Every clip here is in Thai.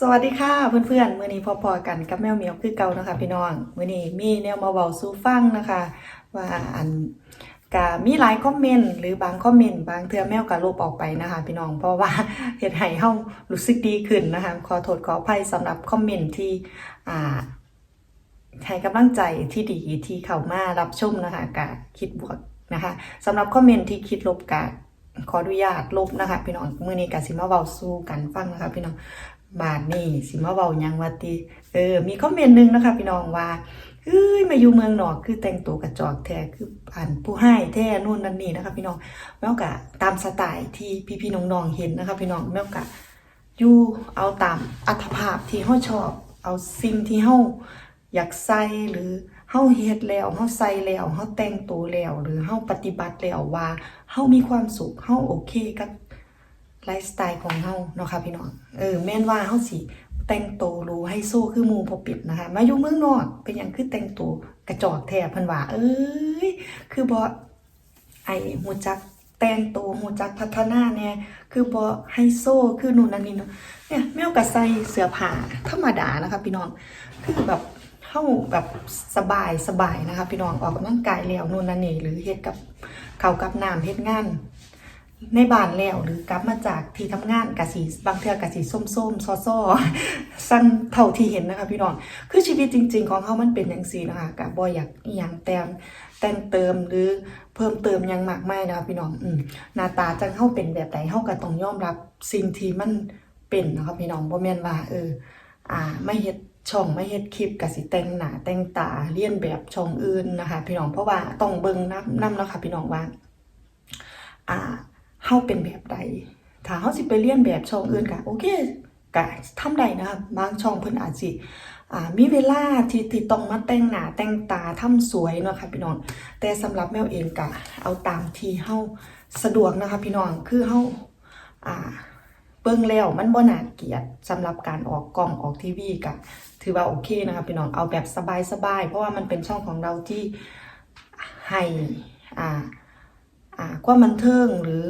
สวัสดีค่ะเพื่อนๆมื้อนี้พอๆกันกับแมวเหมียวคือเก่านะคะ พี่น้องมื้อนี้มีแนวมาเว้าสู่ฟังนะคะ ว่าอันก็มีหลายคอมเมนต์หรือบางคอมเมนต์บางเทื่อแมวก็ลบออกไปนะคะ พี่น้องเพราะว่าเฮ็ดให้เฮารู้สึกดีขึ้นนะคะ ขอโทษขออภัยสำหรับคอมเมนต์ที่อ่าให้กำลังใจที่ดีที่เข้ามารับชมนะคะกะคิดบวกนะคะสำหรับคอมเมนต์ที่คิดลบกะขออนุญาตลบนะคะ พี่น้องมื้อนี้กะสิมาเว้าสู่กันฟังนะคะ พี่น้อง บาดนี้สิมาเว้ายังว่าติเออ มีคอมเมนต์หนึงนะคะ พี่น้องว่าเอ้ยมาอยู่เมืองนอกคือแต่งตัวกระจอกแท้คืออ่านผู้ให้แท้นู่นนั่นนี่นะคะ พี่น้องแม้วกะตามสไตล์ที่พี่ๆน้องๆเห็นนะคะ พี่น้องแม้วกะอยู่เอาตามอัตภาพที่เฮาชอบ เอาสิ่งที่เฮาอยากใส่หรือเฮาเฮ็ดแล้วเฮาใส่แล้วเฮาแต่งตัวแล้วหรือเฮาปฏิบัติแล้วว่าเฮามีความสุขเฮาโอเคกับ ไลฟ์สไตล์ของเฮาเนาะค่ะพี่น้องเออแม่นว่าเฮาสิแต่งตัวรู้ให้โซ่คือมู่บ่ปิดนะคะ มาอยู่เมืองนอกเป็นหยังคือแต่งตัวกระจอกแท้พิ่นว่าเอ้ยคือบ่ไอ้หูจักแต่งตัวหูจักพัฒนาเนี่ยคือบ่ไฮโซคือนู่นนั่นนี่เนาะเนี่ยแมวก็ใส่เสื้อผ้าธรรมดานะคะพี่น้องคือแบบเฮาแบบสบายสบายนะคะ พี่น้องออกกำลังกายแล้วนู่นนั่นนี่หรือเฮ็ดกับเขากับน้ำเฮ็ดงาน ในบ้านแล้วหรือกลับมาจากที่ทำงานกะสีบางเทือกะสีส้มๆซ้อๆสั้นเท่าที่เห็นนะคะพี่น้องคือชีวิตจริง ๆ ของเขามันเป็นอย่างสีนะคะกะบ่อยากอย่างแต่งแต่งเติมหรือเพิ่มเติมยังมากมายนะคะพี่น้องอืหน้าตาจังเฮาเป็นแบบใดเฮาก็ต้องยอมรับสิ่งที่มันเป็นนะคะพี่น้องบ่แม่นว่าเออ อ่าไม่เฮ็ดช่องไม่เฮ็ดคลิปกะสิแต่งหน้าแต่งตาเลียนแบบช่องอื่นนะคะ พี่น้องเพราะว่าต้องเบิ่งนํนํแล้วค่ะพี่น้องว่า อ่า เฮาเป็นแบบใด ถ้าเฮาสิไปเลียนแบบช่องอื่นก็โอเคก็ทำได้นะคะบางช่องเพิ่นอาจสิอ่ามีเวลาที่ที่ต้องมาแต่งหน้าแต่งตาทำสวยเนาะค่ะพี่น้อง แต่สำหรับแมวเองก็เอาตามที่เฮาสะดวกนะคะพี่น้องคือเฮาอ่าเบิ่งแล้วมันบ่น่าเกียดสำหรับการออกกล้องออกทีวีก็ถือว่าโอเคนะคะพี่น้องเอาแบบสบายๆเพราะว่ามันเป็นช่องของเราที่ให้อ่าอ่าความบันเทิงหรือ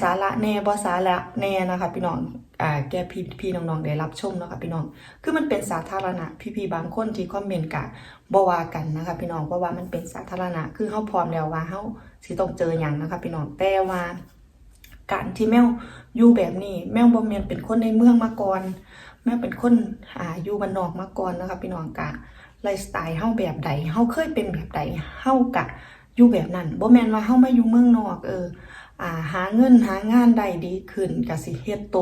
สาระแน่บ่สาระแน่นะคะ พี่น้องอ่าแกพี่พี่น้องๆได้รับชมนะคะพี่น้อง คือมันเป็นสาธารณะ พี่ๆบางคนที่คอมเมนต์กะบ่ว่ากันนะคะ พี่น้องเพราะว่ามันเป็นสาธารณะ คือเฮาพร้อมแล้วว่าเฮาสิต้องเจอหยังนะคะ พี่น้องแต่ว่าการที่แมวอยู่แบบนี้ แมวบ่แม่นเป็นคนในเมืองมาก่อน แมวเป็นคนอ่าอยู่บ้านนอกมาก่อนนะคะ พี่น้องกะไลฟ์สไตล์เฮาแบบใดเฮาเคยเป็นแบบใดเฮากะอยู่แบบนั้นบ่แมนว่าเฮามาอยู่เมืองนอกเออ หาเงินหางานได้ดีขึ้นก็สิเฮ็ดโต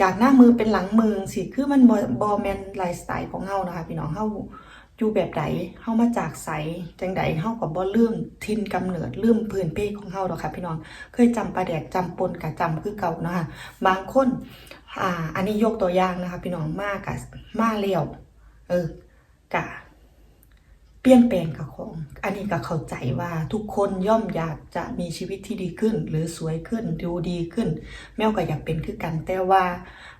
จากหน้ามือเป็นหลังมือสิคือมันบ่บ่แมนไลฟ์สไตล์ของเฮานะคะพี่น้องเฮาอยู่แบบใดเฮามาจากไสจังใดเฮาก็บ่ลืมทินกำเนิดลืมพื้นเพของเฮาดอกค่ะพี่น้องเคยจำปลาแดกจำปนก็จำคือเก่านะคะบางคนอ่าอันนี้ยกตัวอย่างนะคะพี่น้องมากกะมาแล้วเออกะ เปลี่ยนแปลงกับของ อันนี้ก็เข้าใจว่าทุกคนย่อมอยากจะมีชีวิตที่ดีขึ้น หรือสวยขึ้นดูดีขึ้น แมวก็อยากเป็นคือกัน แต่ว่า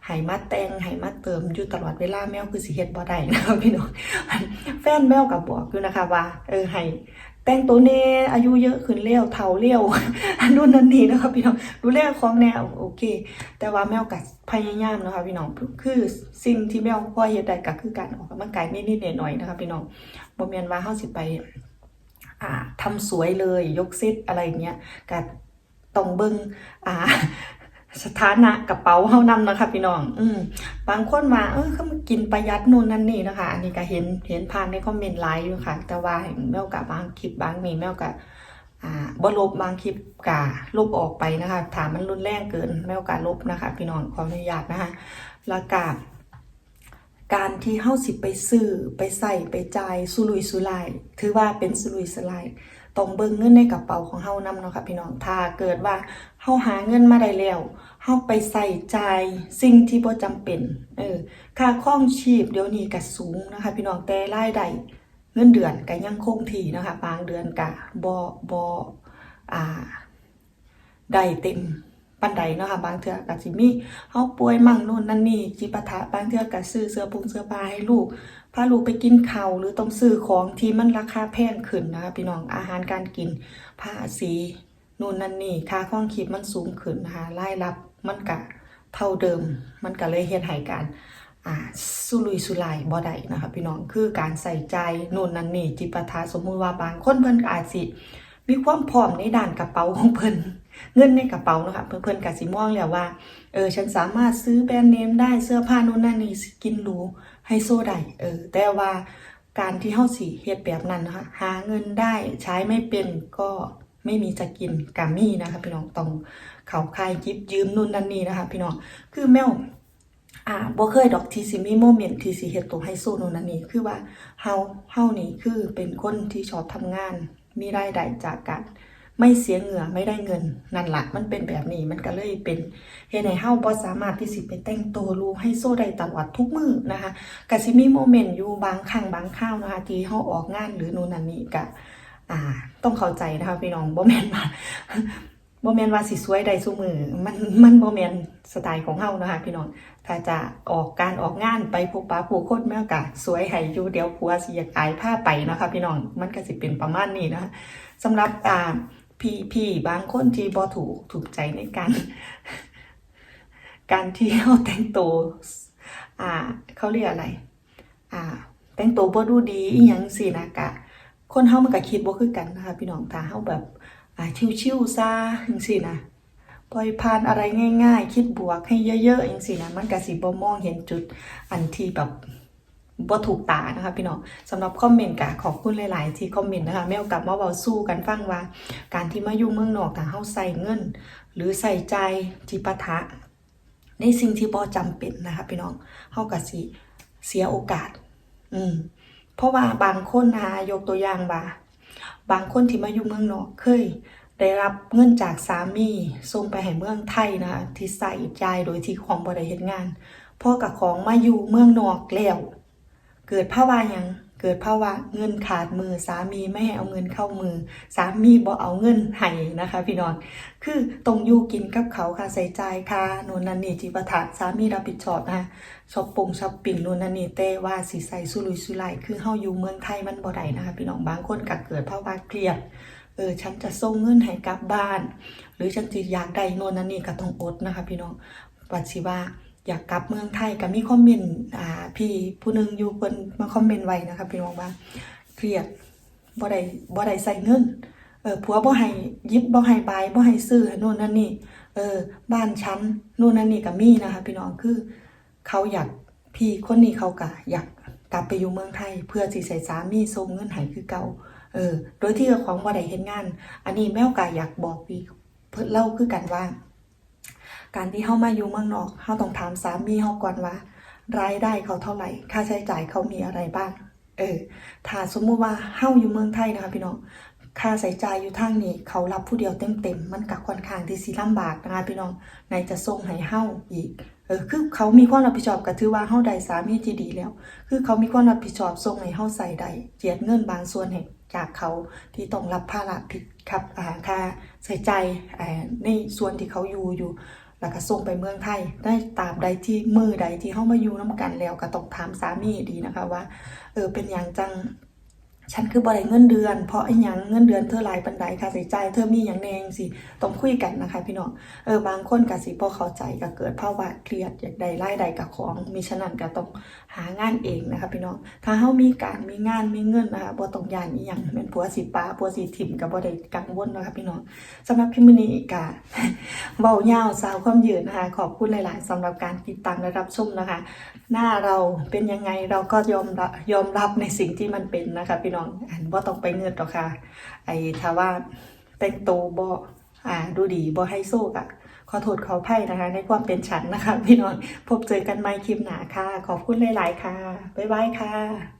หายมาแต่งหายมาเติมอยู่ตลอดเวลาแมวคือสิเฮ็ดบ่ได้นะพี่น้องแฟนแมวกับอกอยู่นะคะว่า เออให้ แต่งตัวแน่อายุเยอะขึ้นเร็วเฒ่าเร็วอันนู้นนั่นนี่นะคะพี่น้องดูแลของแนวโอเค แต่ว่าแมวก็พยายามนะคะพี่น้องคือสิ่งที่แมวพอเฮ็ดได้ก็คือการออกกำลังกายนิดๆหน่อยๆนะคะพี่น้องบ่แม่นว่าเฮาสิไปอ่าทำสวยเลยยกเซตอะไรอย่างเงี้ยก็ต้องเบิ่งอ่า สถานะกระเป๋าเฮานำนะคะพี่น้อง อืมบางคนว่าเออเขามากินประหยัดนู่นนั่นนี่นะคะ อันนี้ก็เห็นเห็นผ่านในคอมเมนต์ไลน์อยู่ค่ะ แต่ว่าแมวกับบางคลิปบางมีแมวกับอ่าบ่ลบบางคลิปกะลบออกไปนะคะถามมันรุนแรงเกินแมวกะลบนะคะ พี่น้องขออนุญาตนะคะแล้วก็การที่เฮาสิไปซื้อไปใส่ไปจ่ายสุรุยสุร่ายถือว่าเป็นสุรุยสุร่าย ต้องเบิ่งเงินในกระเป๋าของเฮานำเนาะค่ะพี่น้องถ้าเกิดว่าเฮาหาเงินมาได้แล้วเฮาไปใส่ใจสิ่งที่บ่จำเป็นเออค่าครองชีพเดี๋ยวนี้ก็สูงนะคะ พี่น้องแต่รายได้เงินเดือนก็ยังคงที่นะคะบางเดือนก็บ่บ่อ่าได้เต็มปันใดเนาะค่ะบางเทื่อก็สิมีเฮาป่วยมั่งนู่นนั่นนี่จิปาถะบางเทื่อก็ซื้อเสื้อผงเสื้อผ้าให้ลูกาลูกไปกินข้าวหรือต้องซื้อของที่มันราคาแพงขึ้นนะคะพี่น้องอาหารการกินภาษีนู่นนั่นนี่ค่าครองขีดมันสูงขึ้นนะคะรายรับมันกะเท่าเดิม มันก็เลยเฮ็ดให้การอ่าสุลุยสุลายบ่ได้นะคะพี่น้องคือการใส่ใจนู่นนั่นนี่จิปาทาสมมุติว่าบางคนเพิ่นอาจสิ มีความพร้อมในด้านกระเป๋าของเพิ่นเงินในกระเป๋านะคะเพิ่นเพิ่นก็สิมองแล้วว่าเออฉันสามารถซื้อแบรนด์เนมได้เสื้อผ้านู่นนั่นนี่กินหรูไฮโซได้เออแต่ว่าการที่เฮาสิเฮ็ดแบบนั้นนะคะหาเงินได้ใช้ไม่เป็นก็ไม่มีจะกินกามี่นะคะพี่น้องต้องเขาคายยิบยืมนู่นนั่นนี่นะคะพี่น้องคือแมวอ่าบ่เคยดอกทีสิมีโมเมนต์ที่สิเฮ็ดตัวไฮโซโน่นนั่นนี่คือว่าเฮาเฮานี่คือเป็นคนที่ชอบทำงาน มีรายได้จากการไม่เสียเหงื่อไม่ได้เงินนั่นละมันเป็นแบบนี้มันก็เลยเป็นเฮ็ดให้เฮาบ่สามารถที่สิไปแต่งตัวรู้ให้โซได้ตลอดทุกมื้อนะคะก็สิมีโมเมนต์อยู่บางครั้งบางคราวนะคะที่เฮาออกงานหรือนู่นนั่นนี่ก็อ่าต้องเข้าใจนะคะพี่น้องบ่แม่นว่า บ่แม่นว่าสิสวยได้ซุมือมันมันบ่แม่นสไตล์ของเฮานะคะพี่น้องถ้าจะออกการออกงานไปพบปะผู้คนแม่กะสวยให้อยู่เดี๋ยวผัวสิอยากอายผ้าไปนะคะพี่น้องมันก็สิเป็นประมาณนี้นะคะสำหรับอ่าพี่พี่บางคนที่บ่ถูกถูกใจในการ การที่เฮาแต่งตัวอ่าเขาเรียกอะไร อ่า แต่งตัวบ่ดูดีอีหยังสินะกะ คนเฮามันก็คิดบ่คือกันนะคะพี่น้องถ้าเฮาแบบ ชิวๆซะจังซี่นะปล่อยผ่านอะไรง่าย ๆ คิดบวกให้เยอะๆอย่างสินะมันก็สิบ่มองเห็นจุดอันที่แบบบ่ถูกตานะคะพี่น้องสำหรับคอมเมนต์กะขอบคุณหลาย ๆ ที่คอมเมนต์นะคะแม่เอากลับมาเว้าสู้กันฟังว่า การที่มาอยู่เมืองนอกถ้าเฮาใส่เงิน หรือใส่ใจจิปาถะในสิ่งที่บ่จำเป็นนะคะพี่น้องเฮาก็สิเสียโอกาส อืมเพราะว่าบางคนนะคะยกตัวอย่างว่า บางคนที่มาอยู่เมืองนอกเคยได้รับเงินจากสามีส่งไปให้เมืองไทยนะที่ใส่ใจโดยที่ของบริเหตุงานพ่อกับของมาอยู่เมืองนอกแล้ว เกิดภาวะยัง เกิดภาวะเงินขาดมือสามีไม่ให้เอาเงินเข้ามือ สามีบ่เอาเงินให้นะคะ พี่น้องคือต้องอยู่กินกับเขาค่ะใส่ใจค่ะโน่นนั่นนี่จิปาถะสามีรับผิดชอบนะช้อปปงช้อปปิ้งโน่นนั่นนี่แต่ว่าสิใส่สุรุยสุร่ายคือเฮาอยู่เมืองไทยมันบ่ได้นะคะ พี่น้องบางคนก็เกิดภาวะเครียดเออฉันจะส่งเงินให้กลับบ้าน หรือฉันจะอยากได้โน่นนั่นนี่ก็ต้องอดนะคะ พี่น้องปัจจิว่า อยากกลับเมืองไทยก็มีคอมเมนต์อ่าพี่ผู้หนึงอยู่เพิ่นมาคอมเมนต์ไว้นะคะพี่น้องว่าเครียดบ่ได้บ่ได้ใส่เงินเออผัวบ่ให้ยิบบ่ให้บายบ่ให้ซื้อให้โน่นนั่นนี่เออบ้านฉันโน่นนั่นนี่ก็มีนะคะพี่น้องคือเขาอยากพี่คนนี้เขาก็อยากกลับไปอยู่เมืองไทย เพื่อสิใส่สามีส่งเงินให้คือเก่าเออ โดยที่เจ้าของบ่ได้เฮ็ดงาน อันนี้แมวกาอยากบอกพี่เพิ่นเล่าคือกันว่า การที่เฮามาอยู่เมืองนอกเฮาต้องถามสามีเฮาก่อนว่ารายได้เขาเท่าไหร่ ค่าใช้จ่ายเขามีอะไรบ้าง เออ ถ้าสมมุติว่าเฮาอยู่เมืองไทยนะคะพี่น้อง ค่าใช้จ่ายอยู่ทางนี้ เขารับผู้เดียวเต็มๆ มันก็ค่อนข้างที่สิลำบากนะคะพี่น้องไหนจะส่งให้เฮาอีก เออ คือเขามีความรับผิดชอบก็ถือว่าเฮาได้สามีที่ดีแล้ว คือเขามีความรับผิดชอบส่งให้เฮาใส่ได้เจียดเงินบางส่วนให้จากเขาที่ต้องรับภาระผิดครับอ่าค่าใช้จ่ายในส่วนที่เขาอยู่อยู่ แล้วก็ส่งไปเมืองไทย ได้ตามใดที่มือใดที่เข้ามาอยู่น้ากันแล้วก็ต้องถามสามีดีนะคะว่า เออเป็นอย่างจัง ฉันคือบ่ได้เงินเดือน เพราะไอ้ยังเงินเดือนเธอหลายปันใดค่าใช้จ่ายเธอมีหยังแนงสิต้องคุยกันนะคะพี่น้องเออบางคนก็สิบ่เข้าใจก็เกิดภาวะเครียดอยากได้รายได้กับของ มีฉะนั้นก็ต้องหางานเองนะคะพี่น้องถ้าเฮามีการมีงานมีเงินนะคะบ่ต้องยานอีหยังแม่นผัวสิป้าผัวสิถิ่มก็บ่ได้กังวลนะคะพี่น้องสำหรับคลิปนี้ก็เว้ายาวสาวความยืนนะคะขอบคุณหลาย ๆสำหรับการติดตามและรับชมนะคะ หน้าเราเป็นยังไงเราก็ยอมรับยอมรับในสิ่งที่มันเป็นนะคะพี่น้องอันว่าต้องไปเงินหรอกค่ะ ไอ้ถ้าว่าแต่งตัวบ่อ่า ดูดีบ่ให้โซกอะขอโทษขอไพ่นะคะ ในความเป็นฉันนะคะ พี่น้องพบเจอกันใหม่คลิปหนาค่ะ ขอบคุณหลาย ๆ ค่ะ บ๊ายบายค่ะ